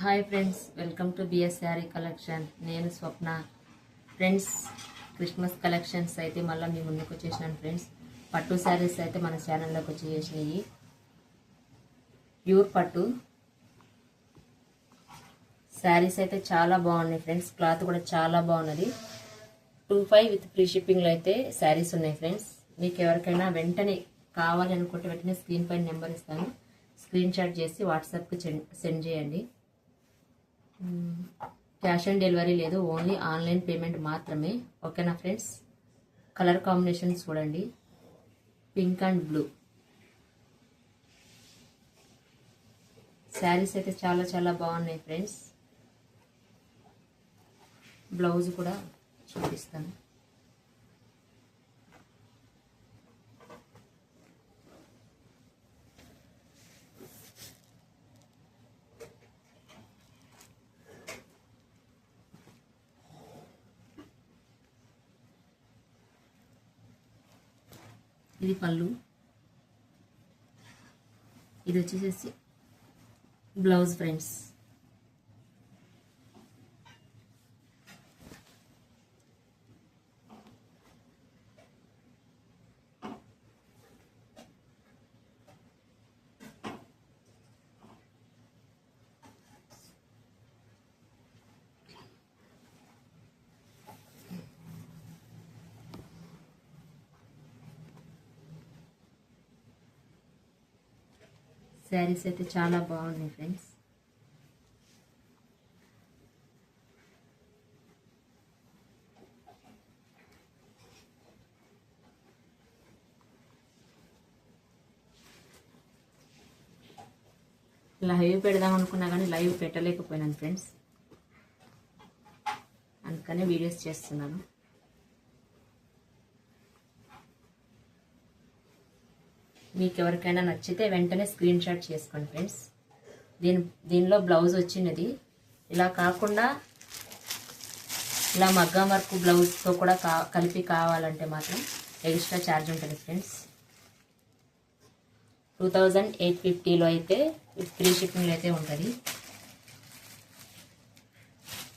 Hi friends welcome to BS sari collection. నేను Swapna. Friends Christmas collections అయితే మళ్ళీ మీ ముందుకు వచ్చేసినాను ఫ్రెండ్స్. పట్టు శారీస్ అయితే మన ఛానల్లోకి వచ్చేసినాయి. ప్యూర్ పట్టు. శారీస్ అయితే చాలా బాగున్నాయి ఫ్రెండ్స్. క్లాత్ కూడా చాలా బాగున్నది. టూ ఫైవ్ విత్ ఫ్రీ షిప్పింగ్లో అయితే శారీస్ ఉన్నాయి ఫ్రెండ్స్. మీకు ఎవరికైనా వెంటనే కావాలి అనుకుంటే వెంటనే స్క్రీన్ పైన నెంబర్ ఇస్తాను. స్క్రీన్ షాట్ చేసి వాట్సాప్కి సెండ్ చేయండి. క్యాష్ ఆన్ డెలివరీ లేదు ఓన్లీ ఆన్లైన్ పేమెంట్ మాత్రమే. ఓకేనా ఫ్రెండ్స్ కలర్ కాంబినేషన్ చూడండి. పింక్ అండ్ బ్లూ శారీస్ అయితే చాలా చాలా బాగున్నాయి ఫ్రెండ్స్ బ్లౌజ్ కూడా చూపిస్తాను. ఇది పళ్ళు. ఇది వచ్చేసేసి బ్లౌజ్ ఫ్రెండ్స్. శారీస్ అయితే చాలా బాగున్నాయి ఫ్రెండ్స్. లైవ్ పెడదాం అనుకున్నా కానీ లైవ్ పెట్టలేకపోయినాను ఫ్రెండ్స్. అందుకనే వీడియోస్ చేస్తున్నాను. మీకు ఎవరికైనా నచ్చితే వెంటనే స్క్రీన్ షాట్ చేసుకోండి ఫ్రెండ్స్. దీని దీనిలో బ్లౌజ్ వచ్చినది. ఇలా కాకుండా ఇలా మగ్గం వర్క్ బ్లౌజ్తో కూడా కా కలిపి కావాలంటే మాత్రం ఎక్స్ట్రా ఛార్జ్ ఉంటుంది ఫ్రెండ్స్. టూ థౌజండ్ ఎయిట్ ఫిఫ్టీలో అయితే ఫ్రీ షిప్పింగ్లో అయితే ఉంటుంది.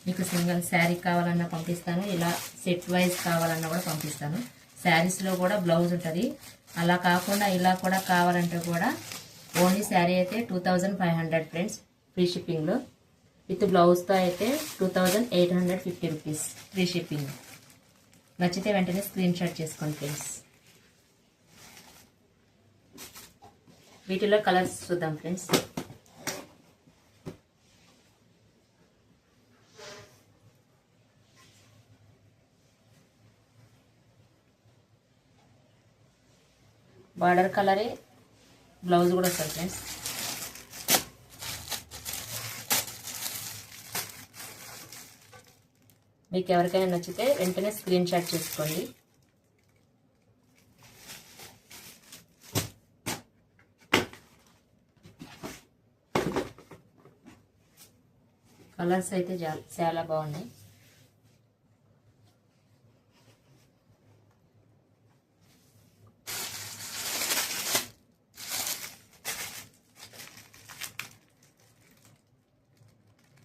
మీకు సింగిల్ శారీ కావాలన్నా పంపిస్తాను. ఇలా సెట్ వైజ్ కావాలన్నా కూడా పంపిస్తాను. శారీస్లో కూడా బ్లౌజ్ ఉంటుంది. అలా కాకుండా ఇలా కూడా కావాలంటే కూడా ఓన్లీ శారీ అయితే two thousand five hundred friends free షిప్పింగ్లో విత్ బ్లౌజ్తో అయితే two thousand eight hundred fifty rupees free shipping. నచ్చితే వెంటనే స్క్రీన్ షాట్ చేసుకోండి ఫ్రెండ్స్. వీటిలో కలర్స్ చూద్దాం ఫ్రెండ్స్. బార్డర్ కలరే బ్లౌజ్ కూడా వస్తుంది ఫ్రెండ్స్. మీకు ఎవరికైనా నచ్చితే వెంటనే స్క్రీన్ షాట్ చేసుకోండి. కలర్స్ అయితే చాలా బాగున్నాయి.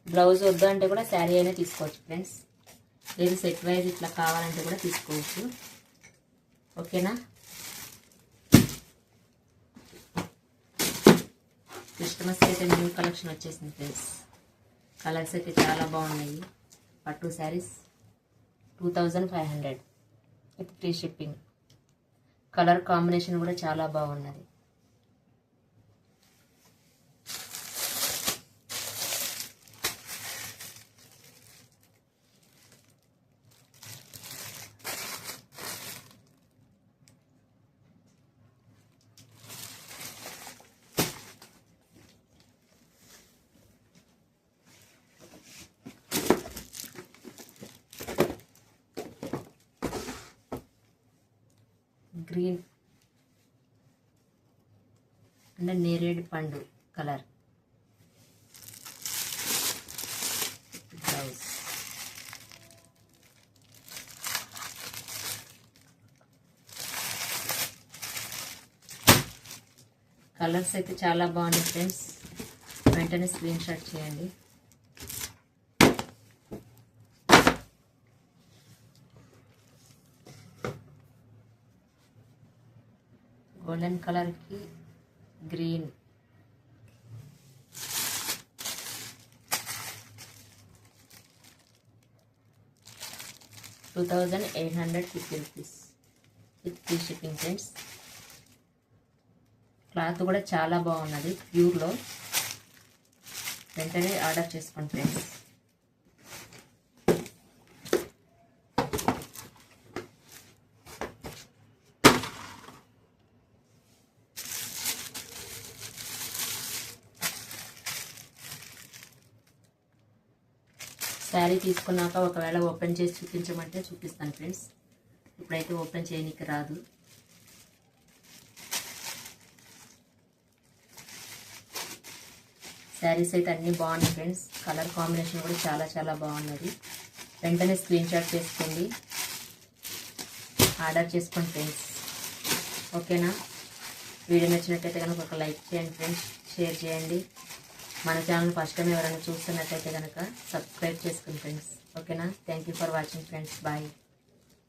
బ్లౌజ్ వద్దు అంటే కూడా శారీ అయినా తీసుకోవచ్చు ఫ్రెండ్స్ లేదు సెట్ వైజ్ ఇట్లా కావాలంటే కూడా తీసుకోవచ్చు. ఓకేనా? క్రిస్టమస్ అయితే న్యూ కలెక్షన్ వచ్చేసింది ఫ్రెండ్స్ కలర్స్ అయితే చాలా బాగున్నాయి. పట్టు saris two thousand five hundred with free shipping colour combination కూడా చాలా బాగున్నది. గ్రీన్ అంటే నేరేడు పండు కలర్. బ్లౌజ్ కలర్స్ అయితే చాలా బాగున్నాయి ఫ్రెండ్స్ వెంటనే స్క్రీన్ షాట్ చేయండి. గోల్డెన్ కలర్కి green. Two thousand eight hundred fifty rupees with free shipping friends. Cloth కూడా చాలా బాగున్నది ప్యూర్లో. వెంటనే ఆర్డర్ చేసుకోండి ఫ్రెండ్స్. శారీ తీసుకున్నాక ఒకవేళ ఓపెన్ చేసి చూపించమంటే చూపిస్తాను ఫ్రెండ్స్. ఇప్పుడైతే ఓపెన్ చేయనీకి రాదు. శారీస్ అయితే అన్నీ బాగున్నాయి ఫ్రెండ్స్. కలర్ కాంబినేషన్ కూడా చాలా చాలా బాగున్నది. వెంటనే స్క్రీన్ షాట్ చేసుకోండి. ఆర్డర్ చేసుకోండి ఫ్రెండ్స్. ఓకేనా? వీడియో నచ్చినట్టయితే కనుక ఒక లైక్ చేయండి ఫ్రెండ్స్. షేర్ చేయండి. మన ఛానల్ ఫస్ట్ టైం ఎవరైనా చూస్తున్నట్టయితే కనుక సబ్స్క్రైబ్ చేసుకోండి ఫ్రెండ్స్ ఓకేనా thank you for watching friends bye